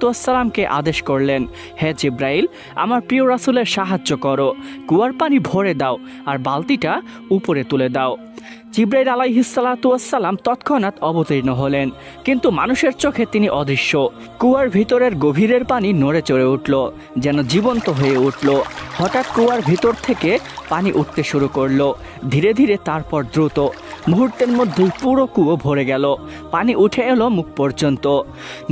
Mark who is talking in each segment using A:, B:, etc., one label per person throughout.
A: সালাতামকে আদেশ করলেন, হে জিব্রাইল, আমার প্রিয় রাসুলের সাহায্য করো, কুয়ার পানি ভরে দাও আর বালতিটা উপরে তুলে দাও। জিব্রাইল আলাইহিসালাতুয়াসাল্লাম তৎক্ষণাৎ অবতীর্ণ হলেন, কিন্তু মানুষের চোখে তিনি অদৃশ্য। কুয়ার ভিতরের গভীরের পানি নড়ে চড়ে উঠল, যেন জীবন্ত হয়ে উঠল। হঠাৎ কুয়ার ভিতর থেকে পানি উঠতে শুরু করল, ধীরে ধীরে তারপর দ্রুত। মুহূর্তের মধ্যেই পুরো কুয়ো ভরে গেল। পানি উঠে এলো মুখ পর্যন্ত।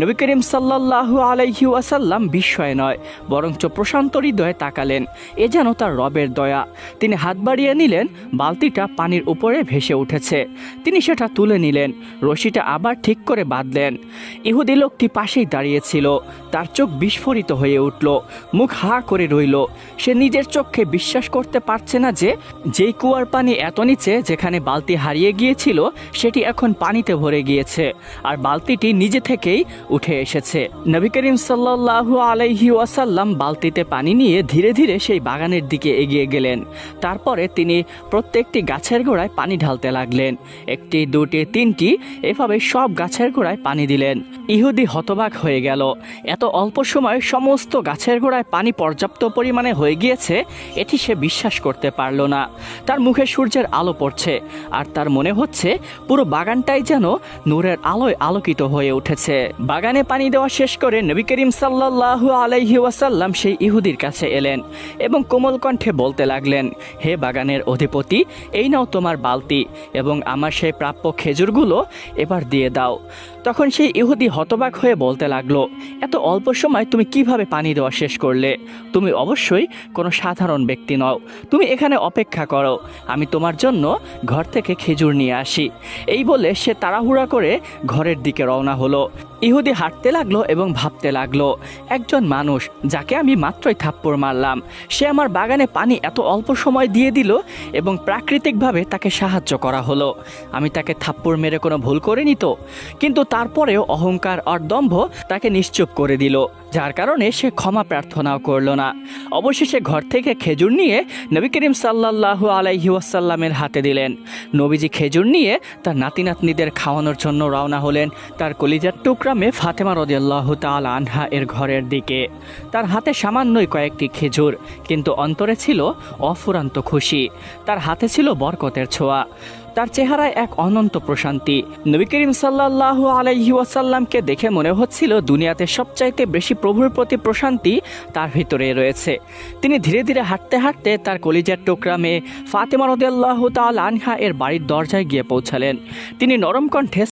A: নবী করিম সাল্লাল্লাহু আলাইহি ওয়াসাল্লাম বিস্ময় নয়, বরঞ্চ প্রশান্ত হৃদয়ে তাকালেন। এ যেন তার রবের দয়া। তিনি হাত বাড়িয়ে নিলেন, বালতিটা পানির উপরে ভেসে উঠেছে। তিনি সেটা তুলে নিলেন, রশিটা আবার ঠিক করে বাঁধলেন। ইহুদি লোকটি পাশেই দাঁড়িয়েছিল, তার চোখ বিস্ফোরিত হয়ে উঠল, মুখ হা করে রইল। সে নিজের চোখে বিশ্বাস করতে পারছে না যে, যেই কুয়ার পানি এত নিচে যেখানে বালতি হারিয়ে গিয়েছিল, সেটি এখন পানিতে ভরে গিয়েছে, আর বালতিটি নিজে থেকেই উঠে এসেছে। নবী করিম সাল্লাল্লাহু আলাইহি ওয়াসাল্লাম বালতিতে পানি নিয়ে ধীরে ধীরে সেই বাগানের দিকে এগিয়ে গেলেন। তারপরে তিনি প্রত্যেকটি গাছের গোড়ায় পানি ঢালতে লাগলেন। একটি, দুটি, তিনটি, এভাবে সব গাছের গোড়ায় পানি দিলেন। ইহুদি হতবাক হয়ে গেল। এত অল্প সময়ে সমস্ত গাছের গোড়ায় পানি পর্যাপ্ত পরিমাণে হয়ে গিয়েছে, এটি সে বিশ্বাস করতে পারল না। তার মুখে সূর্যের আলো পড়ছে, আর তার মনে হচ্ছে পুরো বাগানটাই যেন নূরের আলোয় আলোকিত হয়ে উঠেছে। বাগানে পানি দেওয়া শেষ করে নবী করিম সাল্লাল্লাহু আলাইহি ওয়াসাল্লাম সেই ইহুদির কাছে এলেন এবং কোমল কণ্ঠে বলতে লাগলেন, হে বাগানের অধিপতি, এই নাও তোমার বালতি এবং আমার সেই প্রাপ্য খেজুরগুলো এবার দিয়ে দাও। তখন সেই ইহুদি হতবাক হয়ে বলতে লাগল, এত অল্প সময় তুমি কীভাবে পানি দেওয়া শেষ করলে? তুমি অবশ্যই কোনো সাধারণ ব্যক্তি নও। তুমি এখানে অপেক্ষা করো। আমি তোমার জন্য ঘর থেকে খেজুর নিয়ে আসি। এই বলে সে তাড়াহুড়া করে ঘরের দিকে রওনা হলো। ইহুদি হাঁটতে লাগল এবং ভাবতে লাগল, একজন মানুষ যাকে আমি মাত্রই থাপ্পড় মারলাম, সে আমার বাগানে পানি এত অল্প সময় দিয়ে দিল এবং প্রাকৃতিকভাবে তাকে সাহায্য করা হলো। আমি তাকে থাপ্পড় মেরে কোনো ভুল করিনি তো? কিন্তু তারপরেও অহংকার আর দম্ভ তাকে নিশ্চুপ করে দিল, যার কারণে সে ক্ষমা প্রার্থনাও করল না। অবশেষে ঘর থেকে খেজুর নিয়ে নবী করিম আলাইহি ওয়াসাল্লামের হাতে দিলেন। নবীজি খেজুর নিয়ে তার নাতি নাতনিদের খাওয়ানোর জন্য রওনা হলেন। তার কলিজার টুকরা মেয়ে ফাতেমা রদিয়াল্লাহ তাল আনহা এর ঘরের দিকে। তার হাতে সামান্যই কয়েকটি খেজুর, কিন্তু অন্তরে ছিল অফুরান্ত খুশি। তার হাতে ছিল বরকতের ছোঁয়া। তার চেহারায় এক অনন্ত প্রশান্তি। নবী করিম সাল্লাল্লাহু আলাইহি ওয়াসাল্লামকে দেখে মনে হচ্ছিল দুনিয়াতে সবচাইতে বেশি প্রভুর প্রতি প্রশান্তি তার ভিতরে রয়েছে। তিনি ধীরে ধীরে হাঁটতে হাঁটতে তার কলিজার টুকরা মেয়ে ফাতেমা রদিয়াল্লাহ তাল আনহা এর বাড়ির দরজায় গিয়ে পৌঁছালেন। তিনি নরম কণ্ঠে